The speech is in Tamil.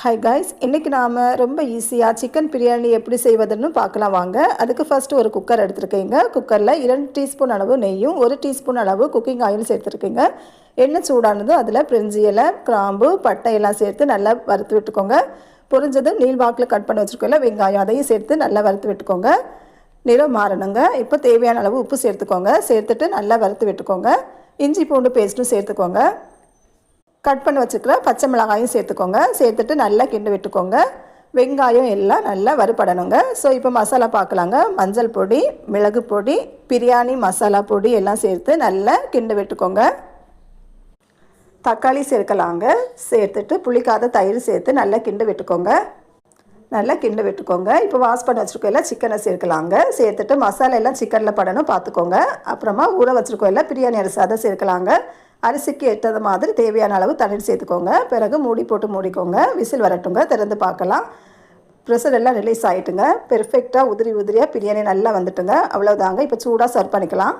ஹாய் காய்ஸ் இன்றைக்கி நாம் ரொம்ப ஈஸியாக சிக்கன் பிரியாணி எப்படி செய்வதுன்னு பார்க்கலாம் வாங்க. அதுக்கு ஃபஸ்ட்டு ஒரு குக்கர் எடுத்துருக்கீங்க. குக்கரில் இரண்டு டீஸ்பூன் அளவு நெய்யும் ஒரு டீஸ்பூன் அளவு குக்கிங் ஆயில் சேர்த்துருக்கீங்க. எண்ணெய் சூடானது அதில் பிரிஞ்சி இலை கிராம்பு பட்டை எல்லாம் சேர்த்து நல்லா வறுத்து விட்டுக்கோங்க. பொரிஞ்சதும் நீல் வாக்கில் கட் பண்ணி வச்சுருக்கோம்ல வெங்காயம் அதையும் சேர்த்து நல்லா வறுத்து விட்டுக்கோங்க. நிறம் மாறணுங்க. இப்போ தேவையான அளவு உப்பு சேர்த்துக்கோங்க. சேர்த்துட்டு நல்லா வறுத்து விட்டுக்கோங்க. இஞ்சி பூண்டு பேஸ்ட்டும் சேர்த்துக்கோங்க. கட் பண்ணி வச்சுருக்கிற பச்சை மிளகாயும் சேர்த்துக்கோங்க. சேர்த்துட்டு நல்லா கிண்டு விட்டுக்கோங்க. வெங்காயம் எல்லாம் நல்லா வறுபடணுங்க. ஸோ இப்போ மசாலா பார்க்கலாங்க மஞ்சள் பொடி மிளகு பொடி பிரியாணி மசாலா பொடி எல்லாம் சேர்த்து நல்லா கிண்டு விட்டுக்கோங்க. தக்காளி சேர்க்கலாங்க. சேர்த்துட்டு புளிக்காத தயிர் சேர்த்து நல்லா கிண்டு விட்டுக்கோங்க. நல்லா கிண்டு விட்டுக்கோங்க. இப்போ வாஷ் பண்ணி எல்லாம் சிக்கனை சேர்க்கலாங்க. சேர்த்துட்டு மசாலா எல்லாம் சிக்கனில் படணும் பார்த்துக்கோங்க அப்புறமா ஊற வச்சுருக்கோம் எல்லாம் பிரியாணி அரிசி அதை சேர்க்கலாங்க. அரிசிக்கு ஏற்றது மாதிரி தேவையான அளவு தண்ணீர் சேர்த்துக்கோங்க. பிறகு மூடி போட்டு மூடிக்கோங்க. விசில் வரட்டுங்க. திறந்து பார்க்கலாம். ப்ரெஷர் எல்லாம் ரிலீஸ் ஆகிட்டுங்க பெர்ஃபெக்டாக உதிரி உதிரியாக பிரியாணி நல்லா வந்துட்டுங்க. அவ்வளோதாங்க இப்போ சூடாக சர்வ் பண்ணிக்கலாம்.